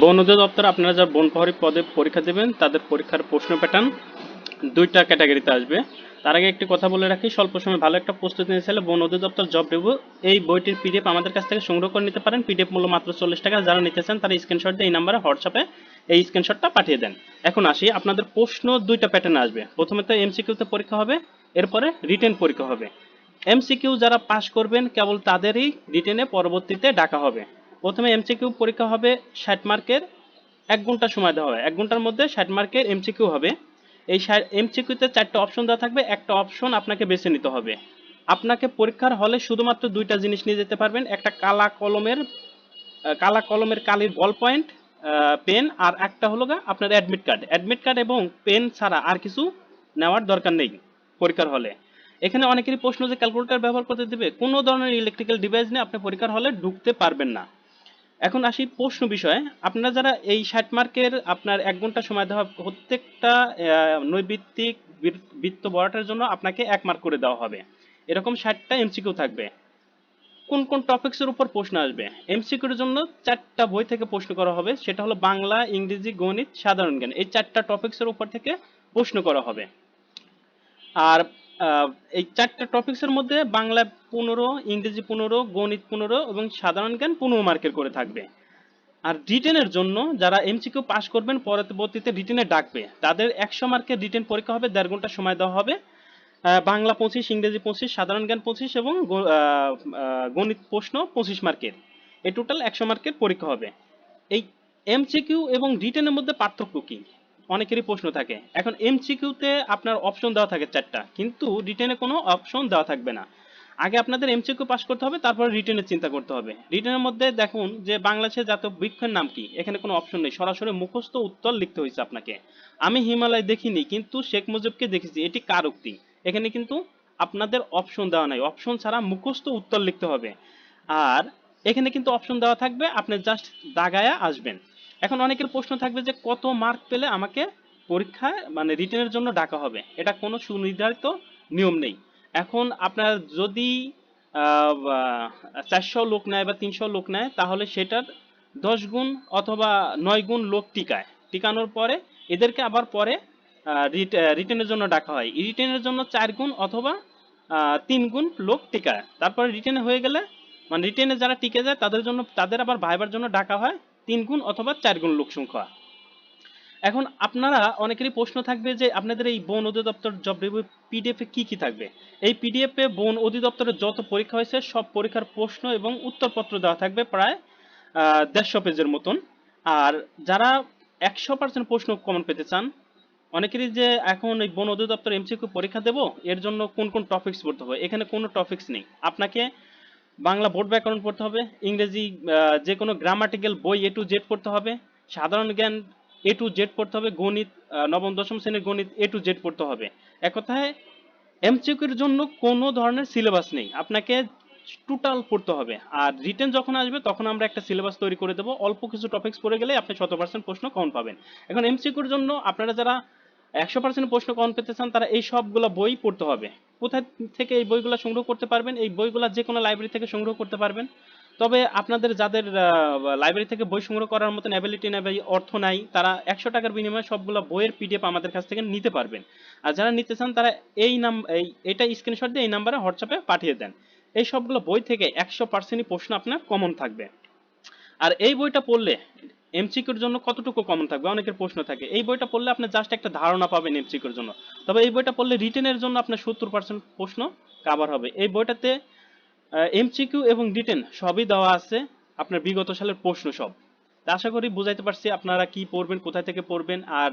বন অধিদপ্তর আপনারা যারা বন প্রহরী পদে পরীক্ষা দেবেন, তাদের পরীক্ষার প্রশ্ন প্যাটার্ন দুইটা ক্যাটাগরিতে আসবে। তার আগে একটি কথা বলে রাখি, স্বল্প সময় ভালো একটা প্রস্তুতি চাইলে বন অধিদপ্তর জব রিভিউ এই বইটির পিডিএফ আমাদের কাছ থেকে সংগ্রহ করে নিতে পারেন। পিডিএফ মূল্য মাত্র চল্লিশ টাকা, যারা নিতে চান তারা স্ক্রিনশট দিয়ে এই নাম্বারে হোয়াটসঅ্যাপে এই স্ক্রিনশটটা পাঠিয়ে দেন। এখন আসি, আপনাদের প্রশ্ন দুইটা প্যাটার্ন আসবে। প্রথমে তো এমসিকিউতে পরীক্ষা হবে, এরপরে রিটেন পরীক্ষা হবে। এমসিকিউ যারা পাশ করবেন, কেবল তাদেরই রিটেনে পরবর্তীতে ডাকা হবে। প্রথমে এমসিকিউ পরীক্ষা হবে ষাট মার্কের, এক ঘণ্টা সময় দেওয়া হবে। এক ঘণ্টার মধ্যে ষাট মার্কের এমসিকিউ হবে। এই এমসিকিউতে চারটে অপশন দেওয়া থাকবে। একটা অপশন আপনাকে বেছে নিতে হবে। আপনাকে পরীক্ষার হলে শুধুমাত্র দুইটা জিনিস নিয়ে যেতে পারবেন। একটা কালা কলমের কালা কলমের কালির বল পয়েন্ট পেন আর একটা হলো গা আপনার অ্যাডমিট কার্ড অ্যাডমিট কার্ড এবং পেন ছাড়া আর কিছু নেওয়ার দরকার নেই পরীক্ষার হলে। এখানে অনেকেরই প্রশ্ন যে ক্যালকুলেটর ব্যবহার করতে দেবে। কোনো ধরনের ইলেকট্রিক্যাল ডিভাইস নিয়ে আপনি পরীক্ষার হলে ঢুকতে পারবেন না। এখন আসি প্রশ্ন বিষয়ে। আপনারা যারা এই ষাট মার্কের আপনার এক ঘণ্টা সময় দেওয়া প্রত্যেকটা নৈবিত্তিক বৃত্ত বরাটের জন্য আপনাকে এক মার্ক করে দেওয়া হবে। এরকম ষাটটা এমসিকিউ থাকবে। কোন কোন টপিক্সের উপর প্রশ্ন আসবে? এমসিকিউর জন্য চারটা বই থেকে প্রশ্ন করা হবে। সেটা হলো বাংলা, ইংরেজি, গণিত, সাধারণ জ্ঞান। এই চারটা টপিকসের উপর থেকে প্রশ্ন করা হবে। আর এই চারটা টপিকসের মধ্যে বাংলা পনেরো, ইংরেজি পনেরো, গণিত পনেরো এবং সাধারণ জ্ঞান পনেরো মার্কের করে থাকবে। আর রিটেনের জন্য যারা এমসিকিউ পাস করবেন, পরবর্তীতে রিটেনে ডাকবে। তাদের একশো মার্কের রিটেন পরীক্ষা হবে, দেড় ঘণ্টা সময় দেওয়া হবে। বাংলা পঁচিশ, ইংরেজি পঁচিশ, সাধারণ জ্ঞান পঁচিশ এবং গণিত প্রশ্ন পঁচিশ মার্কের এই টোটাল একশো মার্কের পরীক্ষা হবে। এই এমসিকিউ এবং রিটেনের মধ্যে পার্থক্য কি? অনেকেরই প্রশ্ন থাকে। এখন এমসিকিউতে আপনার অপশন দেওয়া থাকে চারটা। কিন্তু রিটেনে কোনো অপশন দেওয়া থাকবে না। আগে আপনাদের এমসিকিউ পাস করতে হবে, তারপর রিটেনের চিন্তা করতে হবে। রিটেনের মধ্যে দেখুন যে বাংলাদেশের জাতীয় বৃক্ষের নাম কি? এখানে কোনো অপশন নেই। সরাসরি মুখস্থ উত্তর লিখতে হয়েছে আপনাকে। আমি হিমালয় দেখিনি, কিন্তু শেখ মুজিবকে দেখেছি। এটি কার উক্তি? এখানে কিন্তু আপনাদের অপশন দেওয়া নাই। অপশন ছাড়া মুখস্থ উত্তর লিখতে হবে। আর এখানে কিন্তু অপশন দেওয়া থাকবে। আপনি জাস্ট দাগায়া আসবেন। এখন অনেকের প্রশ্ন থাকবে যে কত মার্ক পেলে আমাকে পরীক্ষায় মানে রিটেনের জন্য ডাকা হবে? এটা কোনো সুনির্ধারিত নিয়ম নেই। এখন আপনার যদি চারশো লোক নেয় বা তিনশো লোক নেয়, তাহলে সেটার দশ গুণ অথবা নয় গুণ লোক টিকায়। টিকানোর পরে এদেরকে আবার পরে রিটেনের জন্য ডাকা হয়। রিটেনের জন্য চার গুণ অথবা তিন গুণ লোক টিকায়। তারপরে রিটেনে হয়ে গেলে মানে রিটেনে যারা টিকে যায়, তাদের জন্য, তাদের আবার ভাইবার জন্য ডাকা হয়। তিন গুণ অথবা চার গুণ লোক সংখ্যা। এখন আপনারা অনেকেরই প্রশ্ন থাকবে যে আপনাদের এই বন অধিদপ্তর জব রিভিউ পিডিএফ কি কি থাকবে? এই পিডিএফ বন অধিদপ্তরের যত পরীক্ষা হয়েছে, সব পরীক্ষার প্রশ্ন এবং উত্তরপত্র দেওয়া থাকবে প্রায় দেড়শো পেজের মতন। আর যারা একশো পার্সেন্ট প্রশ্ন কমন পেতে চান, অনেকেরই যে এখন এই বন অধিদপ্তর এমসিকিউ পরীক্ষা দেবো, এর জন্য কোন কোন টপিকস পড়তে হবে? এখানে কোনো টপিকস নেই। আপনাকে বাংলা বোর্ড ব্যাকরণ পড়তে হবে, ইংরেজি যে কোনো গ্রামাটিক্যাল বই এ টু জেড পড়তে হবে, সাধারণ জ্ঞান এ টু জেড পড়তে হবে, গণিত নবম, দশম শ্রেণির গণিত এ টু জেড পড়তে হবে। এক কথায় এমসিকিউর জন্য কোনো ধরনের সিলেবাস নেই, আপনাকে টোটাল পড়তে হবে। আর রিটেন যখন আসবে, তখন আমরা একটা সিলেবাস তৈরি করে দেবো। অল্প কিছু টপিকস পড়ে গেলে আপনি শত পার্সেন্ট প্রশ্ন কমন পাবেন। এখন এমসিকিউর জন্য আপনারা যারা একশো পার্সেন্ট প্রশ্ন কমন পেতে চান, তারা এই সবগুলো বই পড়তে হবে। কোথায় থেকে এই বইগুলো সংগ্রহ করতে পারবেন? এই বইগুলো যে কোনো লাইব্রেরি থেকে সংগ্রহ করতে পারবেন। তবে আপনাদের যাদের লাইব্রেরি থেকে বই সংগ্রহ করার মতন অ্যাবিলিটি নেই অর্থ নাই, তারা একশো টাকার বিনিময়ে সবগুলো বইয়ের পিডিএফ আমাদের কাছ থেকে নিতে পারবেন। আর যারা নিতে চান, তারা এই নাম, এই এটা স্ক্রিনশট দিয়ে এই নাম্বারে হোয়াটসঅ্যাপে পাঠিয়ে দেন। এই সবগুলো বই থেকে একশো পার্সেন্টই প্রশ্ন আপনার কমন থাকবে। আর এই বইটা পড়লে এমসিকিউর জন্য কতটুকু কমন থাকবে? অনেকের প্রশ্ন থাকে। এই বইটা পড়লে আপনি জাস্ট একটা ধারণা পাবেন এমসিকিউর জন্য। তবে এই বইটা পড়লে রিটেনের জন্য আপনার সত্তর পার্সেন্ট প্রশ্ন কাভার হবে। এই বইটাতে এমসিকিউ এবং রিটেন সবই দেওয়া আছে। আপনার বিগত সালের প্রশ্ন সব। আশা করি বুঝাইতে পারছি আপনারা কি পড়বেন, কোথায় থেকে পড়বেন। আর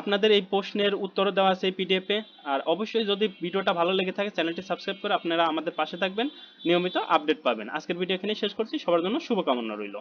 আপনাদের এই প্রশ্নের উত্তর দেওয়া আছে এই পিডিএফে আর অবশ্যই যদি ভিডিওটা ভালো লেগে থাকে, চ্যানেলটি সাবস্ক্রাইব করে আপনারা আমাদের পাশে থাকবেন। নিয়মিত আপডেট পাবেন। আজকের ভিডিও এখানে শেষ করছি। সবার জন্য শুভকামনা রইল।